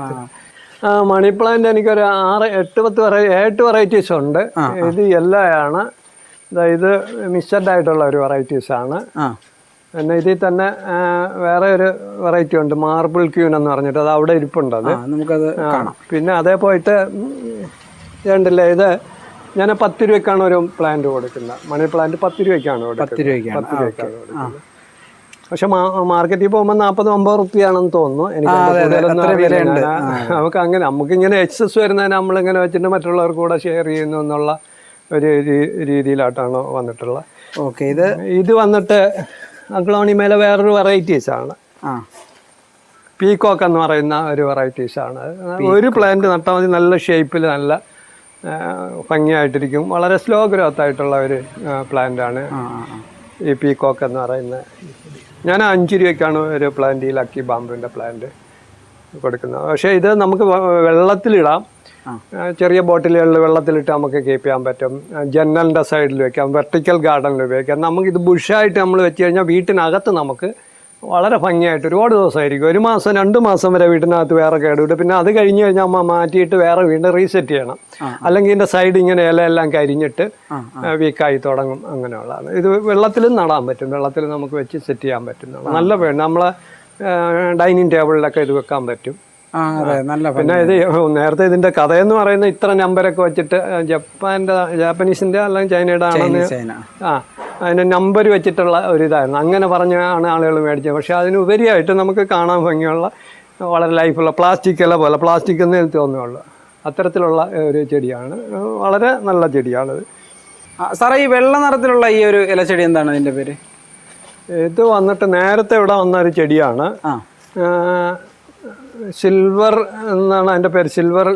ആ. മണി പ്ലാന്റ് എനിക്കൊരു ആറ് എട്ട് പത്ത് വെറൈ എട്ട് വെറൈറ്റീസ് ഉണ്ട്. ഇത് എല്ലാമാണ് ഇത് മിക്സഡ് ആയിട്ടുള്ള ഒരു വെറൈറ്റീസ് ആണ്. പിന്നെ ഇതിൽ തന്നെ വേറെ ഒരു വെറൈറ്റി ഉണ്ട്. മാർബിൾ ക്യൂൻ എന്ന് പറഞ്ഞിട്ട് അത് അവിടെ ഇരിപ്പുണ്ട് അത്. നമുക്കത് പിന്നെ അതേ പോയിട്ട് ഉം, ഇതുണ്ടല്ലേ ഇത് ഞാൻ പത്ത് രൂപയ്ക്കാണ് ഒരു പ്ലാന്റ് കൊടുക്കുന്നത്. മണി പ്ലാന്റ് പത്ത് രൂപയ്ക്കാണ് പത്ത് രൂപയ്ക്കാണ്. പത്ത് രൂപയ്ക്കാണ് കൊടുക്കുന്നത്. പക്ഷെ മാർക്കറ്റിൽ പോകുമ്പോൾ നാൽപ്പത് അമ്പത് റുപ്യാണെന്ന് തോന്നുന്നു. എനിക്ക്. നമുക്ക് അങ്ങനെ നമുക്ക് ഇങ്ങനെ എക്സസ് വരുന്നതിന് നമ്മളിങ്ങനെ വെച്ചിട്ട് മറ്റുള്ളവർക്ക് കൂടെ ഷെയർ ചെയ്യുന്നു എന്നുള്ള ഒരു രീതിയിലായിട്ടാണ് വന്നിട്ടുള്ളത്. ഓക്കെ ഇത് ഇത് വന്നിട്ട് അഗ്ലോണിമേലെ വേറൊരു വെറൈറ്റീസ് ആണ്. ആ. പീകോക്ക് എന്ന് പറയുന്ന ഒരു വെറൈറ്റീസ് ആണ്. ഒരു പ്ലാന്റ് നട്ടാൽ മതി നല്ല ഷേപ്പിൽ നല്ല ഭംഗിയായിട്ടിരിക്കും. വളരെ സ്ലോ ഗ്രോത്ത് ആയിട്ടുള്ള ഒരു പ്ലാന്റ് ആണ് ആ ആ, ആ. ഈ പീക്കോക്ക് എന്ന് പറയുന്ന ഞാൻ അഞ്ച് രൂപയ്ക്കാണ് ഒരു പ്ലാന്റ് ഈ ലക്കി ബാമ്പുവിന്റെ പ്ലാന്റ് കൊടുക്കുന്നത് പക്ഷേ ഇത് നമുക്ക് വെള്ളത്തിലിടാം. ചെറിയ ബോട്ടിലുകളിൽ വെള്ളത്തിലിട്ട് നമുക്ക് കീപ്പ് ചെയ്യാൻ പറ്റും. ജനലിന്റെ സൈഡിൽ വെക്കാം വെർട്ടിക്കൽ ഗാർഡനിൽ ഉപയോഗിക്കാം. നമുക്ക് ഇത് ബുഷായിട്ട് നമ്മൾ വെച്ച് കഴിഞ്ഞാൽ വീട്ടിനകത്ത് നമുക്ക് വളരെ ഭംഗിയായിട്ട് ഒരുപാട് ദിവസമായിരിക്കും. ഒരു മാസം രണ്ട് മാസം വരെ വീട്ടിനകത്ത് വേറെ കേടുവിട്ട് പിന്നെ അത് കഴിഞ്ഞ് കഴിഞ്ഞാൽ അമ്മ മാറ്റിയിട്ട് വേറെ വീണ്ടും റീസെറ്റ് ചെയ്യണം. അല്ലെങ്കിൽ ഇതിന്റെ സൈഡ് ഇങ്ങനെ ഇലയെല്ലാം കരിഞ്ഞിട്ട് വീക്കായി തുടങ്ങും. അങ്ങനെയുള്ളതാണ്. ഇത് വെള്ളത്തിലും നടാൻ പറ്റും. വെള്ളത്തിൽ നമുക്ക് വെച്ച് സെറ്റ് ചെയ്യാൻ പറ്റുന്നതാണ് നല്ല നമ്മളെ ഡൈനിങ് ടേബിളിലൊക്കെ ഇത് വെക്കാൻ പറ്റും. അതെ നല്ല. പിന്നെ ഇത് നേരത്തെ ഇതിന്റെ കഥയെന്ന് പറയുന്നത് ഇത്ര നമ്പരൊക്കെ വെച്ചിട്ട് ജപ്പാന്റെ ജാപ്പനീസിന്റെ അല്ലെങ്കിൽ ചൈനയുടെ ആണെന്ന് ആ അതിന് നമ്പർ വെച്ചിട്ടുള്ള ഒരു ഇതായിരുന്നു. അങ്ങനെ പറഞ്ഞാണ് ആളുകൾ മേടിച്ചത്. പക്ഷെ അതിനുപരിയായിട്ട് നമുക്ക് കാണാൻ ഭംഗിയുള്ള വളരെ ലൈഫുള്ള പ്ലാസ്റ്റിക് അല്ല പോലെ പ്ലാസ്റ്റിക് എന്നേ തോന്നുള്ളൂ അത്തരത്തിലുള്ള ഒരു ചെടിയാണ്. വളരെ നല്ല ചെടിയാണിത്. സാറേ ഈ വെള്ള നിറത്തിലുള്ള ഈ ഒരു ഇലച്ചെടി എന്താണ് അതിന്റെ പേര്? ഇത് വന്നിട്ട് നേരത്തെ ഇവിടെ വന്ന ഒരു ചെടിയാണ്. സിൽവർ എന്നാണ് അതിന്റെ പേര്. സിൽവർ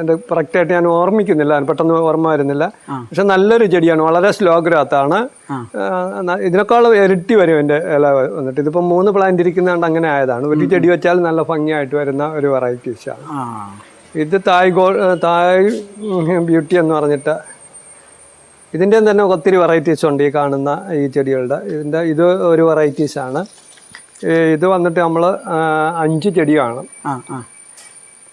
എന്റെ കറക്റ്റായിട്ട് ഞാൻ ഓർമ്മിക്കുന്നില്ല. പെട്ടെന്ന് ഓർമ്മ വരുന്നില്ല. പക്ഷെ നല്ലൊരു ചെടിയാണ്. വളരെ സ്ലോ ഗ്രോത്താണ് ഇതിനേക്കാളും ഇരട്ടി വരും എന്റെ ഇല വന്നിട്ട്. ഇതിപ്പോൾ മൂന്ന് പ്ലാന്റ് ഇരിക്കുന്നതുകൊണ്ട് അങ്ങനെ ആയതാണ്. ഒരു ചെടി വെച്ചാൽ നല്ല ഭംഗിയായിട്ട് വരുന്ന ഒരു വെറൈറ്റീസാണ് ഇത് തായ് ഗോൾ തായ് ബ്യൂട്ടി എന്ന് പറഞ്ഞിട്ട് ഇതിന്റെയും തന്നെ ഒത്തിരി വെറൈറ്റീസ് ഉണ്ട് ഈ കാണുന്ന ഈ ചെടികളുടെ. ഇതിന്റെ ഇത് ഒരു വെറൈറ്റീസ് ആണ്. ഇത് വന്നിട്ട് നമ്മൾ അഞ്ച് ചെടിയാണ്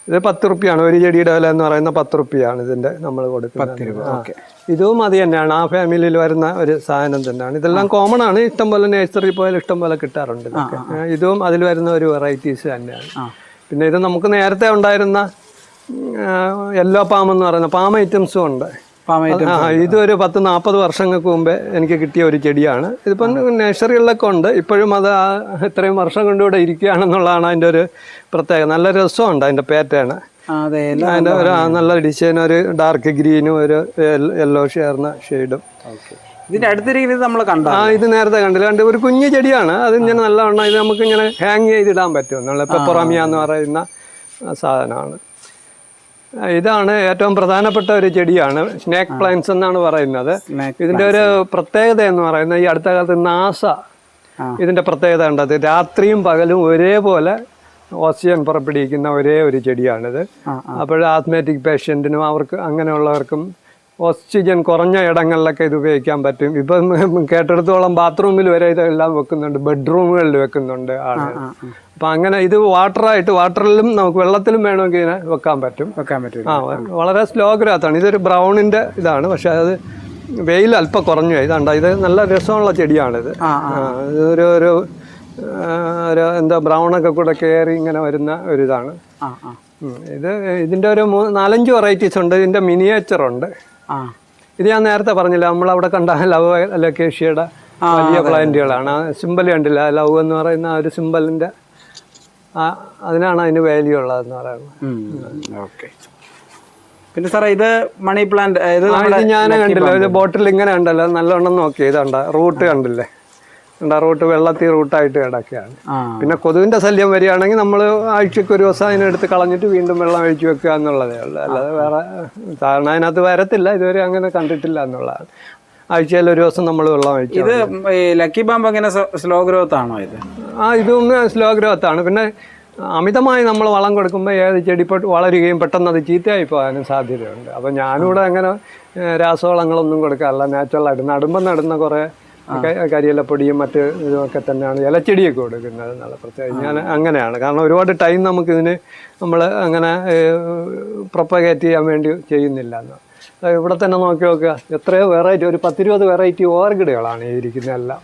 ഇത് പത്ത് റുപ്യാണ് ഒരു ചെടിയുടെ വില എന്ന് പറയുന്ന പത്ത് റുപ്യാണ് ഇതിന്റെ നമ്മൾ കൊടുക്കുന്നത്. ഇതും അത് തന്നെയാണ്. ആ ഫാമിലിയിൽ വരുന്ന ഒരു സാധനം തന്നെയാണ്. ഇതെല്ലാം കോമൺ ആണ്. ഇഷ്ടം പോലെ നേഴ്സറി പോയാൽ ഇഷ്ടം പോലെ കിട്ടാറുണ്ട് ഇതും അതിൽ വരുന്ന ഒരു വെറൈറ്റീസ് തന്നെയാണ്. പിന്നെ ഇത് നമുക്ക് നേരത്തെ ഉണ്ടായിരുന്ന യെല്ലോ പാം എന്ന് പറയുന്ന പാം ഐറ്റംസും ഉണ്ട്. പാമൈറ്റ് ഒരു ഇതൊരു പത്ത് നാൽപ്പത് വർഷങ്ങൾക്ക് മുമ്പേ എനിക്ക് കിട്ടിയ ഒരു ചെടിയാണ്. ഇതിപ്പം നഴ്സറികളിലൊക്കെ ഉണ്ട്. ഇപ്പോഴും അത് ഇത്രയും വർഷം കൊണ്ടിവിടെ ഇരിക്കുകയാണെന്നുള്ളതാണ് അതിന്റെ ഒരു പ്രത്യേകത. നല്ല രസമുണ്ട് അതിന്റെ പാറ്റേൺ അതിന്റെ ഒരു നല്ല ഡിസൈൻ ഒരു ഡാർക്ക് ഗ്രീനും ഒരു യെല്ലോ ചേർന്ന ഷെയ്ഡും. ഇതിന്റെ ഇതിന്റെ അടുത്തിരിക്കുന്നത് നമ്മൾ കണ്ട? ആ ഇത് നേരത്തെ കണ്ടില്ല. കണ്ട് ഒരു കുഞ്ഞു ചെടിയാണ്. അത് ഇങ്ങനെ നല്ലവണ്ണം ഇത് നമുക്ക് ഇങ്ങനെ ഹാങ് ചെയ്തിടാൻ പറ്റും. എന്നുള്ള പെപ്പറമിയ എന്ന് പറയുന്ന സാധനമാണ്. ഇതാണ് ഏറ്റവും പ്രധാനപ്പെട്ട ഒരു ചെടിയാണ്. സ്നേക്ക് പ്ലാന്റ്സ് എന്നാണ് പറയുന്നത്. ഇതിന്റെ ഒരു പ്രത്യേകത എന്ന് പറയുന്നത് ഈ അടുത്ത കാലത്ത് നാസ. ഇതിന്റെ പ്രത്യേകത ഉണ്ടത് രാത്രിയും പകലും ഒരേപോലെ ഓക്സിജൻ പുറപ്പെടുവിക്കുന്ന ഒരേ ഒരു ചെടിയാണിത്. അപ്പോൾ ആസ്മാറ്റിക് പേഷ്യന്റിനും അവർക്ക് അങ്ങനെയുള്ളവർക്കും ഓക്സിജൻ കുറഞ്ഞ ഇടങ്ങളിലൊക്കെ ഇത് ഉപയോഗിക്കാൻ പറ്റും. ഇപ്പം കേട്ടിടത്തോളം ബാത്റൂമിൽ വരെ ഇതെല്ലാം വെക്കുന്നുണ്ട്. ബെഡ്റൂമുകളിൽ വെക്കുന്നുണ്ട് ആളുകൾ അപ്പം അങ്ങനെ ഇത് വാട്ടറായിട്ട് വാട്ടറിലും നമുക്ക് വെള്ളത്തിലും വേണമെങ്കിൽ ഇതിനെ വെക്കാൻ പറ്റും. വെക്കാൻ പറ്റും. ആ വളരെ സ്ലോ ഗ്രാത്താണ്. ഇതൊരു ബ്രൗണിന്റെ ഇതാണ്. പക്ഷെ അത് വെയിൽ അല്പം കുറഞ്ഞു ഇതാണ്ട ഇത് നല്ല രസമുള്ള ചെടിയാണിത്. ഇതൊരു ഒരു ഒരു എന്താ ബ്രൗണൊക്കെ കൂടെ കയറി ഇങ്ങനെ വരുന്ന ഒരു ഇതാണ് ആ ആ. ഉം. ഇത് ഇതിന്റെ ഒരു നാലഞ്ച് വെറൈറ്റീസ് ഉണ്ട്. ഇതിന്റെ മിനിയേച്ചർ ഉണ്ട് ആ. ഇത് ഞാൻ നേരത്തെ പറഞ്ഞില്ല നമ്മളവിടെ കണ്ട ലവ് ലക്കേഷ്യയുടെ വലിയ പ്ലാന്റുകളാണ് ആ സിമ്പൽ കണ്ടില്ല ലവ് എന്ന് പറയുന്ന ആ ഒരു സിമ്പലിന്റെ ആ അതിനാണ് അതിന് വാല്യൂ ഉള്ളതെന്ന് പറയുന്നത്. ഓക്കെ പിന്നെ സാറേ ഇത് മണി പ്ലാന്റ് ഇത് ഞാൻ കണ്ടില്ല ഒരു ബോട്ടിൽ ഇങ്ങനെ കണ്ടല്ലോ നല്ലോണം നോക്കി ഇതുണ്ട് റൂട്ട് കണ്ടില്ലേ? കണ്ട റൂട്ട് വെള്ളത്തി റൂട്ടായിട്ട് കിടക്കുകയാണ്. പിന്നെ കൊതുവിന്റെ ശല്യം വരികയാണെങ്കിൽ നമ്മൾ ആഴ്ചക്ക് ഒരു ദിവസം അതിനെടുത്ത് കളഞ്ഞിട്ട് വീണ്ടും വെള്ളം ഒഴിച്ചു വെക്കുക എന്നുള്ളതേ ഉള്ളൂ. അല്ലാതെ വേറെ സാധാരണ അതിനകത്ത് വരത്തില്ല. ഇതുവരെ അങ്ങനെ കണ്ടിട്ടില്ല എന്നുള്ളതാണ്. ആഴ്ചയിൽ ഒരു ദിവസം നമ്മൾ വെള്ളം ഒഴിച്ചു ഇത് ലക്കി ബാമ്പ് എങ്ങനെ സ്ലോ ഗ്രോത്ത് ആണോ ഇത്? ആ ഇതും സ്ലോ ഗ്രോത്ത് ആണ്. പിന്നെ അമിതമായി നമ്മൾ വളം കൊടുക്കുമ്പോൾ ഏത് ചെടി പൊട്ട് വളരുകയും പെട്ടെന്ന് അത് ചീത്തയായി പോകാനും സാധ്യതയുണ്ട്. അപ്പോൾ ഞാനിവിടെ അങ്ങനെ രാസവളങ്ങളൊന്നും കൊടുക്കാറില്ല. നാച്ചുറലായിട്ട് നടുമ്പോൾ നടുന്ന കുറേ കരിയിലപ്പൊടിയും മറ്റ് ഇതുമൊക്കെ തന്നെയാണ് ഇലച്ചെടിയൊക്കെ കൊടുക്കുന്നത് എന്നുള്ള പ്രത്യേകം ഞാൻ അങ്ങനെയാണ്. കാരണം ഒരുപാട് ടൈം നമുക്കിതിന് നമ്മൾ അങ്ങനെ പ്രൊപ്പഗേറ്റ് ചെയ്യാൻ വേണ്ടി ചെയ്യുന്നില്ല എന്ന്. ഇവിടെ തന്നെ നോക്കി നോക്കുക. എത്രയോ വെറൈറ്റി ഒരു പത്തിരുപത് വെറൈറ്റി ഓർക്കിഡുകളാണ് ഈ ഇരിക്കുന്നതെല്ലാം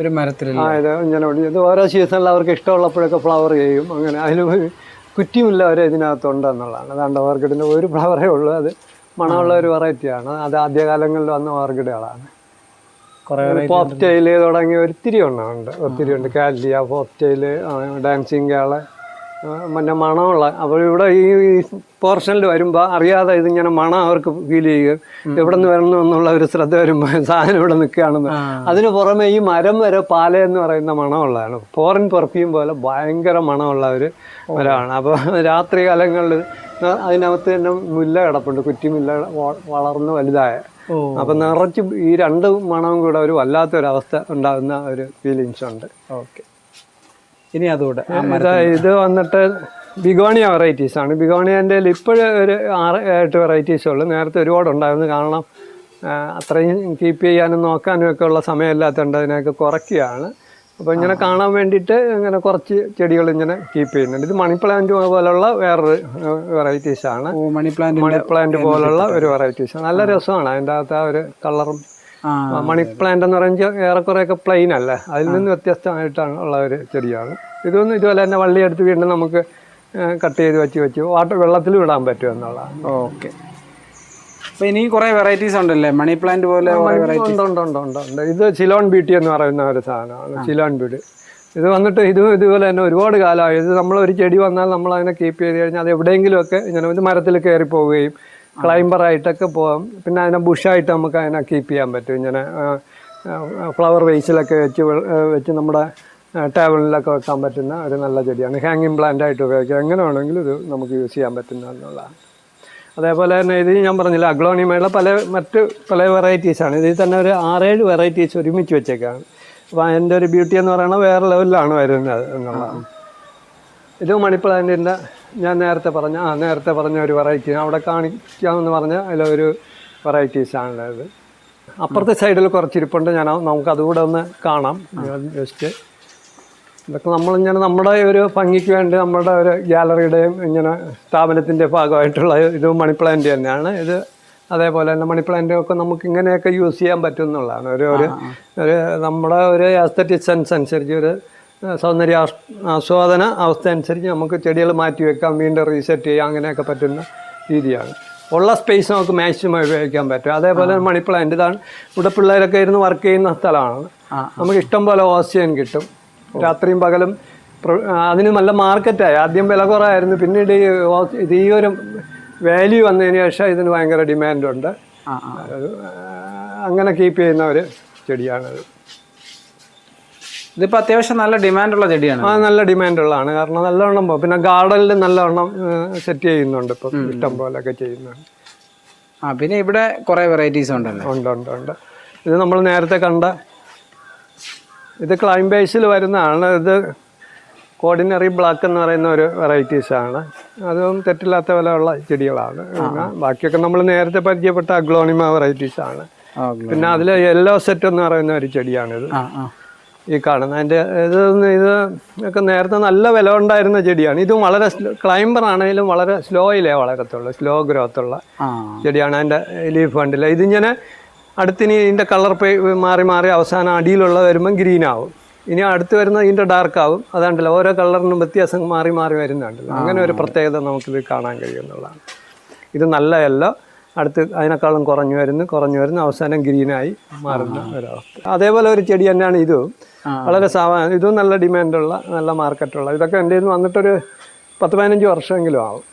ഒരു മരത്തിൽ ആ ഇത് ഇങ്ങനെ ഇത് ഓരോ സീസണിൽ അവർക്ക് ഇഷ്ടമുള്ളപ്പോഴൊക്കെ ഫ്ലവർ ചെയ്യും. അങ്ങനെ അതിന് ഒരു കുറ്റിയുമില്ല അവർ ഇതിനകത്തുണ്ട് എന്നുള്ളതാണ്. അതാണ്ട് ഓർക്കിഡിന്റെ ഒരു ഫ്ലവറേ ഉള്ളൂ. അത് മണമുള്ള ഒരു വെറൈറ്റിയാണ്. അത് ആദ്യകാലങ്ങളിൽ വന്ന ഓർക്കിഡുകളാണ്. കുറേ പോപ്റ്റൈൽ തുടങ്ങിയ ഒത്തിരി എണ്ണമുണ്ട് ഒത്തിരി ഉണ്ട്. കാലിയ പോപ്റ്റൈൽ ഡാൻസിങ് ഗേൾ പിന്നെ മണമുള്ള. അപ്പോൾ ഇവിടെ ഈ പോർഷനിൽ വരുമ്പോൾ അറിയാതെ ഇതിങ്ങനെ മണം അവർക്ക് ഫീൽ ചെയ്യുക എവിടെ നിന്ന് വരണം എന്നുള്ള ഒരു ശ്രദ്ധ വരുമ്പോൾ സാധനം ഇവിടെ നിൽക്കുകയാണെന്ന് അതിന് പുറമെ ഈ മരം വരെ പാല എന്ന് പറയുന്ന മണമുള്ളതാണ്. ഫോറിൻ പെർഫ്യൂം പോലെ ഭയങ്കര മണമുള്ള ഒരു മരമാണ് അപ്പോൾ രാത്രി കാലങ്ങളിൽ അതിനകത്ത് തന്നെ മുല്ല കിടപ്പുണ്ട്. കുറ്റിമുല്ല വളർന്ന് വലുതായ അപ്പൊ നിറച്ച് ഈ രണ്ട് മണവും കൂടെ ഒരു വല്ലാത്തൊരവസ്ഥ ഉണ്ടാകുന്ന ഒരു ഫീലിങ്സ് ഉണ്ട്. ഓക്കെ. ഇനി അതുകൂടെ ഇത് ഇത് വന്നിട്ട് ബിഗോണിയ വെറൈറ്റീസ് ആണ്. ബിഗോണിയന്റെ ഇപ്പോഴും ഒരു ആറ് എട്ട് വെറൈറ്റീസ് ഉള്ളു. നേരത്തെ ഒരുപാട് ഉണ്ടായിരുന്നു. കാരണം അത്രയും കീപ്പ് ചെയ്യാനും നോക്കാനും ഒക്കെ ഉള്ള സമയമില്ലാത്തതുകൊണ്ട് അതിനൊക്കെ കുറയ്ക്കുകയാണ്. അപ്പോൾ ഇങ്ങനെ കാണാൻ വേണ്ടിയിട്ട് ഇങ്ങനെ കുറച്ച് ചെടികൾ ഇങ്ങനെ കീപ്പ് ചെയ്യുന്നുണ്ട്. ഇത് മണി പ്ലാന്റ് പോലുള്ള വേറൊരു വെറൈറ്റീസ് ആണ്. മണി പ്ലാന്റ് മണി പ്ലാന്റ് പോലുള്ള ഒരു വെറൈറ്റീസ് ആണ്. നല്ല രസമാണ്. അതിന്റെ അകത്ത് ആ ഒരു കളറും മണി പ്ലാന്റ് എന്ന് പറയുമ്പോൾ ഏറെക്കുറെയൊക്കെ പ്ലെയിൻ അല്ലേ? അതിൽ നിന്ന് വ്യത്യസ്തമായിട്ടാണ് ഉള്ള ഒരു ചെടിയാണ്. ഇതൊന്നും ഇതുപോലെ തന്നെ വള്ളിയെടുത്ത് വീണ്ടും നമുക്ക് കട്ട് ചെയ്ത് വെച്ച് വെച്ച് വാട്ടർ വെള്ളത്തിൽ വിടാൻ പറ്റും എന്നുള്ളതാണ്. ഓക്കെ. അപ്പൊ ഇനി കുറെ വെറൈറ്റീസ് ഉണ്ടല്ലേ? മണി പ്ലാന്റ് പോലെ ഉണ്ട് ഉണ്ട് ഉണ്ട് ഉണ്ട് ഉണ്ട്. ഇത് ചിലോൺ ബ്യൂട്ടി എന്ന് പറയുന്ന ഒരു സാധനമാണ് ചിലോൺ ബ്യൂട്ടി ഇത് വന്നിട്ട് ഇതും ഇതുപോലെ തന്നെ ഒരുപാട് കാലമായി. ഇത് നമ്മൾ ഒരു ചെടി വന്നാൽ നമ്മൾ അതിനെ കീപ്പ് ചെയ്ത് കഴിഞ്ഞാൽ അത് എവിടെയെങ്കിലുമൊക്കെ ഇങ്ങനെ ഒരു മരത്തിൽ കയറി പോവുകയും ക്ലൈംബറായിട്ടൊക്കെ പോകാം പിന്നെ അതിനെ ബുഷായിട്ട് നമുക്ക് അതിനെ കീപ്പ് ചെയ്യാൻ പറ്റും. ഇങ്ങനെ ഫ്ലവർ വേസിലൊക്കെ വെച്ച് വെച്ച് നമ്മുടെ ടേബിളിലൊക്കെ വെക്കാൻ പറ്റുന്ന ഒരു നല്ല ചെടിയാണ്. ഹാങ്ങിങ് പ്ലാന്റ് ആയിട്ട് ഉപയോഗിക്കാം. എങ്ങനെ വേണമെങ്കിലും ഇത് നമുക്ക് യൂസ് ചെയ്യാൻ പറ്റുന്ന എന്നുള്ളതാണ് അതേപോലെ തന്നെ ഇത് ഞാൻ പറഞ്ഞില്ല അഗ്ലോണിമയുള്ള പല മറ്റ് പല വെറൈറ്റീസാണ് ഇതിൽ തന്നെ ഒരു ആറേഴ് വെറൈറ്റീസ് ഒരുമിച്ച് വെച്ചേക്കാണ്. അപ്പോൾ അതിന്റെ ഒരു ബ്യൂട്ടി എന്ന് പറയുന്നത് വേറെ ലെവലിലാണ് വരുന്നത് എന്നുള്ളതാണ്. ഇത് മണി പ്ലാന്റിന്റെ ഞാൻ നേരത്തെ പറഞ്ഞ ആ നേരത്തെ പറഞ്ഞ ഒരു വെറൈറ്റി അവിടെ കാണിക്കാമെന്ന് പറഞ്ഞ അതിലൊരു വെറൈറ്റീസാണുള്ളത് അപ്പുറത്തെ സൈഡിൽ കുറച്ചിരിപ്പുണ്ട്. ഞാൻ നമുക്കതുകൂടെ ഒന്ന് കാണാം. ജസ്റ്റ് ഇതൊക്കെ നമ്മളിങ്ങനെ നമ്മുടെ ഒരു ഭംഗിക്ക് വേണ്ടി നമ്മുടെ ഒരു ഗാലറിയുടെയും ഇങ്ങനെ സ്ഥാപനത്തിന്റെ ഭാഗമായിട്ടുള്ള ഇത് മണി പ്ലാന്റ് തന്നെയാണ്. ഇത് അതേപോലെ തന്നെ മണി പ്ലാന്റ് ഒക്കെ നമുക്ക് ഇങ്ങനെയൊക്കെ യൂസ് ചെയ്യാൻ പറ്റും എന്നുള്ളതാണ് ഒരു ഒരു ഒരു നമ്മുടെ ഒരു ആസ്തറ്റിക് സെൻസ് അനുസരിച്ച് ഒരു സൗന്ദര്യ ആസ്- ആസ്വാദന അവസ്ഥ അനുസരിച്ച് നമുക്ക് ചെടികൾ മാറ്റി വെക്കാം വീണ്ടും റീസെറ്റ് ചെയ്യാം അങ്ങനെയൊക്കെ പറ്റുന്ന രീതിയാണ്. ഉള്ള സ്പേസ് നമുക്ക് മാക്സിമം ഉപയോഗിക്കാൻ പറ്റും. അതേപോലെ മണി പ്ലാന്റ് ഇതാണ്. ഇവിടെ പിള്ളേരൊക്കെ ഇരുന്ന് വർക്ക് ചെയ്യുന്ന സ്ഥലമാണ്. നമുക്ക് ഇഷ്ടം പോലെ ഓക്സിജൻ കിട്ടും. രാത്രിയും പകലും അതിന് നല്ല മാർക്കറ്റായി. ആദ്യം വില കുറവായിരുന്നു. പിന്നീട് ഈ ഒരു വാല്യൂ വന്നതിന് ശേഷം ഇതിന് ഭയങ്കര ഡിമാൻഡുണ്ട് അങ്ങനെ കീപ്പ് ചെയ്യുന്ന ഒരു ചെടിയാണത് ഇതിപ്പോൾ അത്യാവശ്യം നല്ല ഡിമാൻഡുള്ള ചെടിയാണ്. ആ നല്ല ഡിമാൻഡുള്ളതാണ് കാരണം നല്ലവണ്ണം പോകും പിന്നെ ഗാർഡനിൽ നല്ലവണ്ണം സെറ്റ് ചെയ്യുന്നുണ്ട് ഇപ്പം. ഇഷ്ടം പോലെയൊക്കെ ചെയ്യുന്നുണ്ട്. ആ പിന്നെ ഇവിടെ കുറേ വെറൈറ്റീസ് ഉണ്ടല്ലോ. ഉണ്ട് ഉണ്ട് ഉണ്ട്. ഇത് നമ്മൾ നേരത്തെ കണ്ട ഇത് ക്ലൈം ബേസിൽ വരുന്നതാണ്. ഇത് കോർഡിനറി ബ്ലാക്ക് എന്ന് പറയുന്ന ഒരു വെറൈറ്റീസാണ് അതും തെറ്റില്ലാത്ത വിലയുള്ള ചെടികളാണ്. ബാക്കിയൊക്കെ നമ്മൾ നേരത്തെ പരിചയപ്പെട്ട അഗ്ലോണിമ വെറൈറ്റീസ് ആണ്. പിന്നെ അതിൽ യെല്ലോ സെറ്റ് എന്ന് പറയുന്ന ഒരു ചെടിയാണിത്. ഈ കാണുന്ന അതിന്റെ ഇത് ഇത് ഒക്കെ നേരത്തെ നല്ല വില ഉണ്ടായിരുന്ന ചെടിയാണ്. ഇതും വളരെ ക്ലൈംബർ ആണെങ്കിലും വളരെ സ്ലോയിലേ വളരത്തുള്ളൂ. സ്ലോ ഗ്രോത്തുള്ള ചെടിയാണ് അതിന്റെ ലീഫ് ഫണ്ടിൽ ഇതിങ്ങനെ അടുത്തിനി ഇതിന്റെ കളർ പേ മാറി മാറി അവസാനം അടിയിലുള്ള വരുമ്പം ഗ്രീൻ ആവും. ഇനി അടുത്ത് വരുന്നത് ഇതിന്റെ ഡാർക്ക് ആവും. അതാണ്ടല്ലോ ഓരോ കളറിനും വ്യത്യാസം മാറി മാറി വരുന്നുണ്ടല്ലോ അങ്ങനെ ഒരു പ്രത്യേകത നമുക്കിത് കാണാൻ കഴിയുന്നുള്ളതാണ്. ഇത് നല്ലതല്ല. അടുത്ത് അതിനേക്കാളും കുറഞ്ഞു വരുന്നു കുറഞ്ഞു വരുന്നു. അവസാനം ഗ്രീനായി മാറുന്ന ഒരവസ്ഥ. അതേപോലെ ഒരു ചെടി തന്നെയാണ് ഇതും. വളരെ സാധാരണ ഇതും നല്ല ഡിമാൻഡുള്ള നല്ല മാർക്കറ്റുള്ള ഇതൊക്കെ എന്റെ നിന്ന് വന്നിട്ടൊരു പത്ത് പതിനഞ്ച് വർഷമെങ്കിലും ആവും.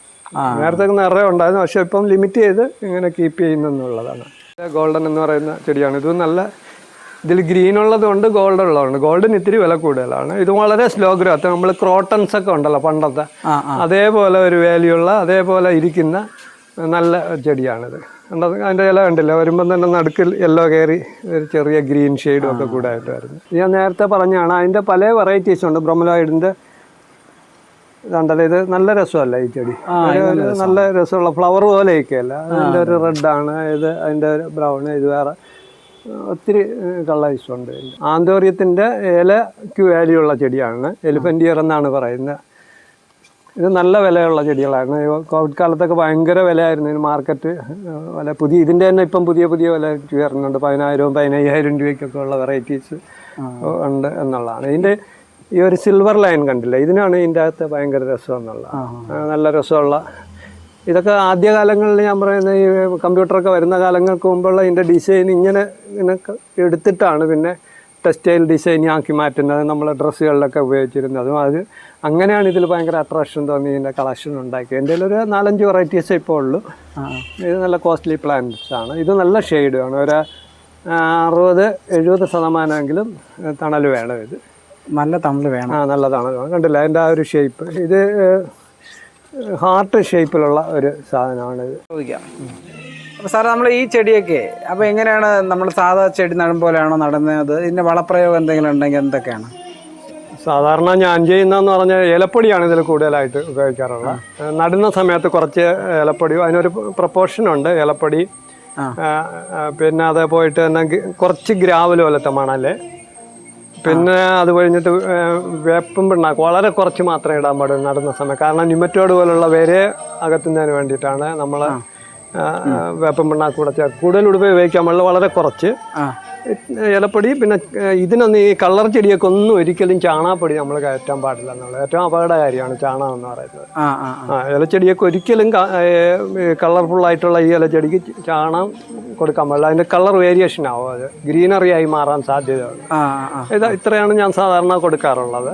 നേരത്തെ നിറയെ ഉണ്ടായിരുന്നു. പക്ഷേ ഇപ്പം ലിമിറ്റ് ചെയ്ത് ഇങ്ങനെ കീപ്പ് ചെയ്യുന്നെന്നുള്ളതാണ്. ഗോൾഡൻ എന്ന് പറയുന്ന ചെടിയാണ്. ഇത് നല്ല ഇതിൽ ഗ്രീൻ ഉള്ളതുകൊണ്ട് ഗോൾഡൻ ഉള്ളതുണ്ട് ഗോൾഡൻ ഇത്തിരി വില കൂടുതലാണ്. ഇത് വളരെ സ്ലോ ഗ്രോത്ത് നമ്മൾ ക്രോട്ടൺസ് ഒക്കെ ഉണ്ടല്ലോ പണ്ടത്തെ. അതേപോലെ ഒരു വാല്യൂ ഉള്ള അതേപോലെ ഇരിക്കുന്ന നല്ല ചെടിയാണിത്. കണ്ടത്? അതിന്റെ ഇല കണ്ടില്ല? വരുമ്പം തന്നെ നടുക്കിൽ യെല്ലോ കയറി ഒരു ചെറിയ ഗ്രീൻ ഷെയ്ഡും ഒക്കെ കൂടെ ആയിട്ട് വരുന്നു. ഞാൻ നേരത്തെ പറഞ്ഞാണ് അതിന്റെ പല വെറൈറ്റീസ് ഉണ്ട്. ബ്രഹ്മലോയിഡിന്റെ ഇതുണ്ടല്ലോ ഇത് നല്ല രസമല്ല ഈ ചെടി? നല്ല രസമുള്ള ഫ്ലവർ പോലെ പോലെയൊക്കെയല്ല അതിന്റെ ഒരു റെഡാണ് ഇത് അതിന്റെ ഒരു ബ്രൗൺ ഇത് വേറെ. ഒത്തിരി കളേഴ്സ് ഉണ്ട് ആന്തോറിയത്തിന്റെ ഇലയ്ക്ക് വാല്യൂ ഉള്ള ചെടിയാണ്. എലിഫന്റ് ഇയർ എന്നാണ് പറയുന്നത്. ഇത് നല്ല വിലയുള്ള ചെടികളാണ് കോവിഡ് കാലത്തൊക്കെ ഭയങ്കര വിലയായിരുന്നു. ഇതിന് മാർക്കറ്റ് വില പുതിയ ഇതിന്റെ തന്നെ ഇപ്പം പുതിയ പുതിയ വില ഉയർന്നുണ്ട്. പതിനായിരവും പതിനയ്യായിരം രൂപയ്ക്കൊക്കെ ഉള്ള വെറൈറ്റീസ് ഉണ്ട് എന്നുള്ളതാണ്. ഇതിന്റെ ഈ ഒരു സിൽവർ ലൈൻ കണ്ടില്ല? ഇതിനാണ് ഇതിന്റെ അകത്ത് ഭയങ്കര രസം എന്നുള്ള നല്ല രസമുള്ള. ഇതൊക്കെ ആദ്യകാലങ്ങളിൽ ഞാൻ പറയുന്ന ഈ കമ്പ്യൂട്ടറൊക്കെ വരുന്ന കാലങ്ങൾക്ക് മുമ്പുള്ള ഇതിന്റെ ഡിസൈൻ ഇങ്ങനെ ഇങ്ങനെ എടുത്തിട്ടാണ് പിന്നെ ടെക്സ്റ്റൈൽ ഡിസൈൻ ആക്കി മാറ്റുന്നത് നമ്മൾ ഡ്രസ്സുകളിലൊക്കെ ഉപയോഗിച്ചിരുന്നതും. അത് അങ്ങനെയാണ് ഇതിൽ ഭയങ്കര അട്രാക്ഷൻ തോന്നി ഇതിന്റെ കളക്ഷൻ ഉണ്ടാക്കിയത്. എന്റെ ഒരു നാലഞ്ച് വെറൈറ്റീസേ ഇപ്പോൾ ഉള്ളൂ. ഇത് നല്ല കോസ്റ്റ്ലി പ്ലാന്റ്സ് ആണ്. ഇത് നല്ല ഷെയ്ഡാണ് ഒരു അറുപത് എഴുപത് ശതമാനമെങ്കിലും തണൽ വേണം ഇത്. നല്ല തമിഴ് വേണം. ആ നല്ലതാണ്. കണ്ടില്ല? അതിന്റെ ആ ഒരു ഷേപ്പ് ഇത് ഹാർട്ട് ഷേപ്പിലുള്ള ഒരു സാധനമാണ് ഇത് ചോദിക്കാം. അപ്പോൾ സാറേ നമ്മൾ ഈ ചെടിയൊക്കെ അപ്പോൾ എങ്ങനെയാണ് നമ്മൾ സാധാ ചെടി നടും പോലെയാണോ നടുന്നത്? ഇതിന്റെ വളപ്രയോഗം എന്തെങ്കിലും ഉണ്ടെങ്കിൽ എന്തൊക്കെയാണ്? സാധാരണ ഞാൻ ചെയ്യുന്നതെന്ന് പറഞ്ഞാൽ ഇലപ്പൊടിയാണ് ഇതിൽ കൂടുതലായിട്ട് ഉപയോഗിക്കാറുള്ളത്. നടുന്ന സമയത്ത് കുറച്ച് ഇലപ്പൊടി അതിനൊരു പ്രപ്പോർഷനുണ്ട് ഇലപ്പൊടി പിന്നെ അതേപോയിട്ട് തന്നെ കുറച്ച് ഗ്രാവൽ പോലത്തെ മണൽ പിന്നെ അത് കഴിഞ്ഞിട്ട് വേപ്പും പിണ്ണാക്ക് വളരെ കുറച്ച് മാത്രമേ ഇടാൻ പാടുള്ളൂ നടുന്ന സമയം. കാരണം നിമറ്റോട് പോലുള്ള വേരെ അകത്തുന്നതിന് വേണ്ടിയിട്ടാണ് നമ്മൾ വേപ്പം പിണ്ണാക്ക് കൂടെ ചേർത്ത്. കൂടുതൽ ഉപയോഗിക്കാൻ പാടില്ല വളരെ കുറച്ച്. ഇലപ്പൊടി പിന്നെ ഇതിനൊന്നും ഈ കളർ ചെടിയൊക്കെ ഒന്നും ഒരിക്കലും ചാണാപ്പൊടി നമ്മൾ കയറ്റാൻ പാടില്ല എന്നുള്ളത്. ഏറ്റവും അപകട കാര്യമാണ് ചാണകം എന്ന് പറയുന്നത്. ആ ഇലച്ചെടിയൊക്കെ ഒരിക്കലും കളർഫുൾ ആയിട്ടുള്ള ഈ ഇലച്ചെടിക്ക് ചാണകം കൊടുക്കാൻ പാടില്ല. അതിന്റെ കളർ വേരിയേഷൻ ആവും അത്. ഗ്രീനറി ആയി മാറാൻ സാധ്യതയുണ്ട്. ഇത് ഇത്രയാണ് ഞാൻ സാധാരണ കൊടുക്കാറുള്ളത്.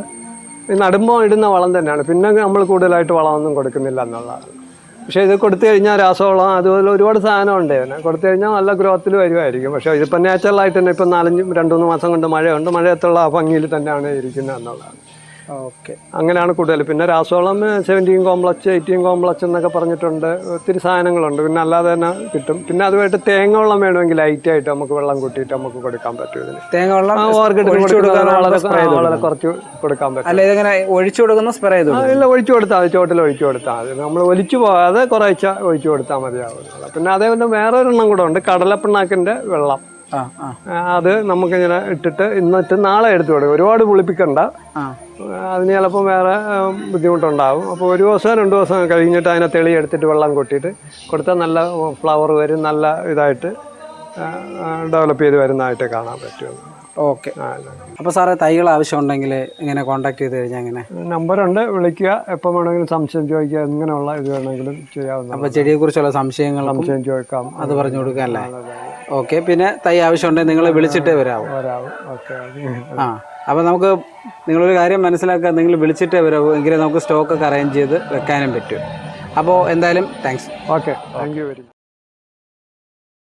നടുമ്പോൾ ഇടുന്ന വളം തന്നെയാണ്. പിന്നെ നമ്മൾ കൂടുതലായിട്ട് വളമൊന്നും കൊടുക്കുന്നില്ല എന്നുള്ളതാണ്. പക്ഷേ ഇത് കൊടുത്തു കഴിഞ്ഞാൽ രാസവളം അതുപോലെ ഒരുപാട് സാധനം ഉണ്ട് ഇതിന് കൊടുത്തു കഴിഞ്ഞാൽ നല്ല ഗ്രോത്തിൽ വരുമായിരിക്കും. പക്ഷേ ഇതിപ്പോൾ നാച്ചുറലായിട്ട് തന്നെ ഇപ്പം നാലഞ്ചും രണ്ട് മൂന്ന് മാസം കൊണ്ട് മഴയുണ്ട്. മഴയത്തുള്ള ആ ഭംഗിയിൽ തന്നെയാണ് ഇരിക്കുന്നത് എന്നുള്ളതാണ്. ഓക്കെ. അങ്ങനെയാണ് കൂടുതൽ. പിന്നെ രാസവളം സെവന്റീൻ കോംപ്ലക്സ് എയ്റ്റീൻ കോംപ്ലക്സ് എന്നൊക്കെ പറഞ്ഞിട്ടുണ്ട്. ഒത്തിരി സാധനങ്ങളുണ്ട്. പിന്നെ അല്ലാതെ തന്നെ കിട്ടും. പിന്നെ അതുമായിട്ട് തേങ്ങ വെള്ളം വേണമെങ്കിൽ ലൈറ്റായിട്ട് നമുക്ക് വെള്ളം കൂട്ടിയിട്ട് നമുക്ക് കൊടുക്കാൻ പറ്റും ഇതിന്. തേങ്ങ വെള്ളം വളരെ കുറച്ച് കൊടുക്കാൻ പറ്റും. അല്ല ഇതിങ്ങനെ ഒഴിച്ചു കൊടുക്കുന്ന സ്പ്രേ ഇല്ല ഒഴിച്ചു കൊടുത്താൽ മതി. ചോട്ടിൽ ഒഴിച്ചു കൊടുത്താൽ മതി. നമ്മൾ ഒലിച്ചു പോകാതെ കുറേ ഒഴിച്ചു കൊടുത്താൽ മതിയാവുന്നില്ല പിന്നെ അതേപോലെ വേറെ ഒരെണ്ണം കൂടെ ഉണ്ട്. കടലപ്പിണ്ണാക്കിന്റെ വെള്ളം. ആ നമുക്ക് ഇങ്ങനെ അത് നമുക്കിങ്ങനെ ഇട്ടിട്ട് ഇന്നിട്ട് നാളെ എടുത്തു കൊടുക്കും ഒരുപാട് പുളിപ്പിക്കണ്ട. അതിന് ചിലപ്പം വേറെ ബുദ്ധിമുട്ടുണ്ടാവും. അപ്പോൾ ഒരു ദിവസം രണ്ട് ദിവസം കഴിഞ്ഞിട്ട് അതിനെ തെളി എടുത്തിട്ട് വെള്ളം കൊട്ടിയിട്ട് കൊടുത്താൽ നല്ല ഫ്ലവർ വരും നല്ല ഇതായിട്ട് ഡെവലപ്പ് ചെയ്ത് വരുന്നതായിട്ട് കാണാൻ പറ്റും. ഓക്കെ. അപ്പോൾ സാറേ തൈകൾ ആവശ്യമുണ്ടെങ്കിൽ ഇങ്ങനെ കോൺടാക്ട് ചെയ്ത് കഴിഞ്ഞാൽ എങ്ങനെ? നമ്പറുണ്ട് വിളിക്കുക. എപ്പോൾ വേണമെങ്കിലും സംശയം ചോദിക്കുക എങ്ങനെയുള്ള ഇത് വേണമെങ്കിലും ചെയ്യാവുന്ന അപ്പോൾ ചെടിയെക്കുറിച്ചുള്ള സംശയങ്ങൾ സംശയം ചോദിക്കാം. അത് പറഞ്ഞു കൊടുക്കാമല്ലേ ഓക്കെ പിന്നെ തൈ ആവശ്യമുണ്ടെങ്കിൽ നിങ്ങൾ വിളിച്ചിട്ടേ വരാവൂ. വരാവും. ഓക്കെ ആ അപ്പോൾ നമുക്ക് നിങ്ങളൊരു കാര്യം മനസ്സിലാക്കുക. നിങ്ങൾ വിളിച്ചിട്ടേ വരാവൂ. എങ്കിലേ നമുക്ക് സ്റ്റോക്കൊക്കെ അറേഞ്ച് ചെയ്ത് വെക്കാനും പറ്റും. അപ്പോൾ എന്തായാലും thanks okay thank you very much